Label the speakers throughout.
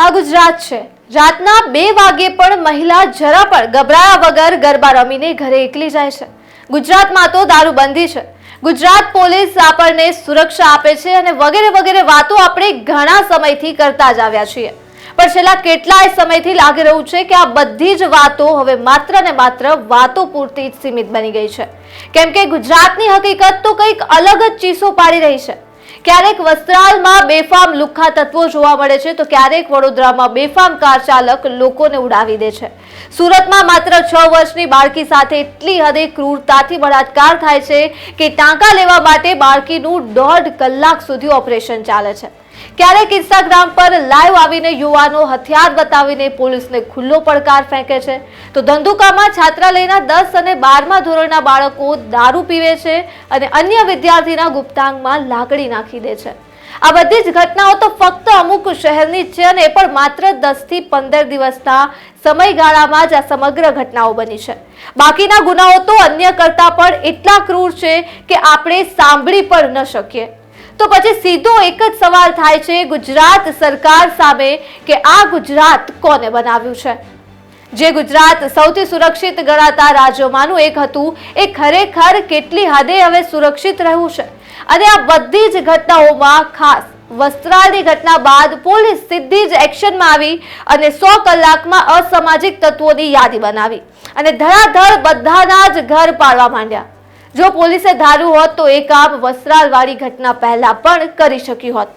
Speaker 1: આ ગુજરાત છે. રાતના બે વાગે પણ મહિલા જરા પણ ગભરાયા વગર ગરબા રમીને ઘરે એકલી જાય છે. ગુજરાતમાં તો દારૂબંધી છે. ગુજરાત પોલીસ આપણને સુરક્ષા આપે છે અને વગેરે વગેરે વાતો આપણે ઘણા સમયથી કરતા જ આવ્યા છીએ. પણ છેલ્લા કેટલાય સમયથી લાગી રહ્યું છે કે આ બધી જ વાતો હવે માત્ર ને માત્ર વાતો પૂરતી જ સીમિત બની ગઈ છે. કેમ કે ગુજરાતની હકીકત તો કંઈક અલગ જ ચીસો પાડી રહી છે. ક્યારેક વસ્ત્રાલમાં બેફામ લુખ્ખા તત્વો જોવા મળે છે, તો ક્યારેક વડોદરામાં બેફામ કાર ચાલક લોકોને ઉડાવી દે છે. સુરતમાં માત્ર છ વર્ષની બાળકી સાથે એટલી હદે ક્રૂરતાથી બળાત્કાર થાય છે કે ટાંકા લેવા માટે બાળકીનું દોઢ કલાક સુધી ઓપરેશન ચાલે છે. ક્યારેક ઇન્સ્ટાગ્રામ પર લાઈવ આવીને યુવાનો હથિયાર બતાવીને પોલીસને ખુલ્લો પડકાર ફેંકે છે. તો ધંધુકામાં છાત્રાલયના દસ અને બારમા ધોરણના બાળકો દારૂ પીવે છે અને અન્ય વિદ્યાર્થીના ગુપ્તાંગમાં લાકડી નાખી દે છે. આ બધી જ ઘટનાઓ તો ફક્ત અમુક શહેરની છે અને એ પણ માત્ર દસથી પંદર દિવસના સમયગાળામાં જ આ સમગ્ર ઘટનાઓ બની છે. બાકીના ગુનાઓ તો અન્ય કરતાં પણ એટલા ક્રૂર છે કે આપણે સાંભળી પણ ન શકીએ. તો પછી સીધો એક જ સવાલ થાય છે ગુજરાત સરકાર સામે કે આ ગુજરાત કોને બનાવ્યું છે? જે ગુજરાત સૌથી સુરક્ષિત ગણાતા રાજ્યોમાંનું એક હતું, એ ખરેખર કેટલી હદે હવે સુરક્ષિત રહ્યું છે? અને આ બધી જ ઘટનાઓમાં ખાસ વસ્ત્રાલની ઘટના બાદ પોલીસ સીધી જ એક્શનમાં આવી અને સો કલાકમાં અસામાજિક તત્વોની યાદી બનાવી અને ધડાધડ બધાના જ ઘર પાડવા માંડ્યા. જો પોલીસે ધાર્યું હોત તો એક આપ વસ્ત્રાલવાળી ઘટના પહેલા પણ કરી શકી હોત.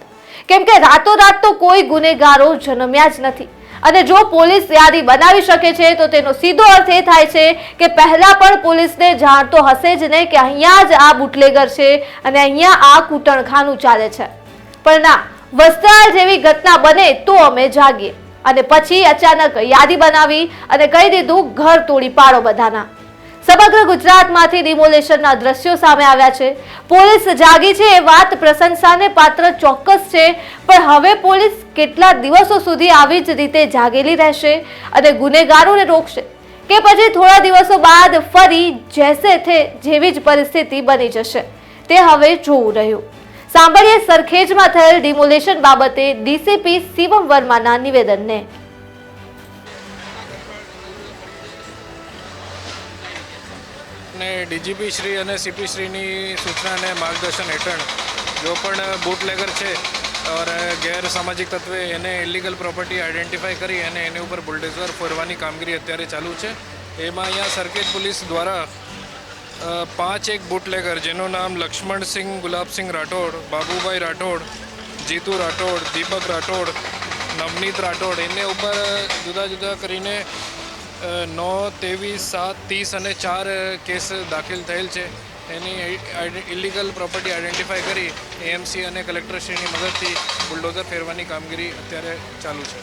Speaker 1: કેમ કે રાતોરાત તો કોઈ ગુનેગારો જન્મ્યા જ નથી. અને જો પોલીસ યાદી બનાવી શકે છે, તો તેનો સીધો અર્થ એ થાય છે કે પહેલા પણ પોલીસને જાણ તો હશે જ નહીં કે અહીંયા જ આ બુટલેગર છે અને અહીંયા આ કૂટણખાનું ચાલે છે. પણ ના, વસ્ત્રાલ જેવી ઘટના બને તો અમે જાગીએ. અને પછી અચાનક યાદી બનાવી અને કહી દીધું, ઘર તોડી પાડો બધાના. સમગ્ર ગુજરાતમાંથી ડિમોલેશનના દ્રશ્યો સામે આવ્યા છે. પોલીસ જાગી છે એ વાત પ્રશંસાને પાત્ર ચોક્કસ છે, પણ હવે પોલીસ કેટલા દિવસો સુધી આવી જ રીતે જાગેલી રહેશે અને ગુનેગારોને રોકશે કે પછી થોડા દિવસો બાદ ફરી જેસે થે જેવી જ પરિસ્થિતિ બની જશે. તે હવે જોવું રહ્યું. સાંભળીએ સરખેજમાં થયેલ ડિમોલેશન બાબતે ડીસીપી શિવમ વર્માના નિવેદનને.
Speaker 2: અને ડીજીપી શ્રી અને સીપી શ્રીની સૂચના અને માર્ગદર્શન હેઠળ જો પણ બુટલેગર છે ગેર સામાજિક તત્વે એને ઇલીગલ પ્રોપર્ટી આઈડેન્ટિફાઈ કરી અને એની ઉપર બુલડેઝર ફોરવાની કામગીરી અત્યારે ચાલુ છે. એમાં અહીંયા સરકેજ પોલીસ દ્વારા પાંચ એક બુટલેગર જેનું નામ લક્ષ્મણસિંહ, ગુલાબસિંહ રાઠોડ, બાબુભાઈ રાઠોડ, જીતુ રાઠોડ, દીપક રાઠોડ, નવનીત રાઠોડ એને ઉપર જુદા જુદા કરીને નવ, ત્રેવીસ, સાત, ત્રીસ અને ચાર કેસ દાખલ થયેલ છે. એની ઇલીગલ પ્રોપર્ટી આઈડેન્ટિફાઈ કરી એએમસી અને કલેક્ટરશ્રીની મદદથી બુલડોઝર ફેરવાની કામગીરી અત્યારે ચાલુ છે.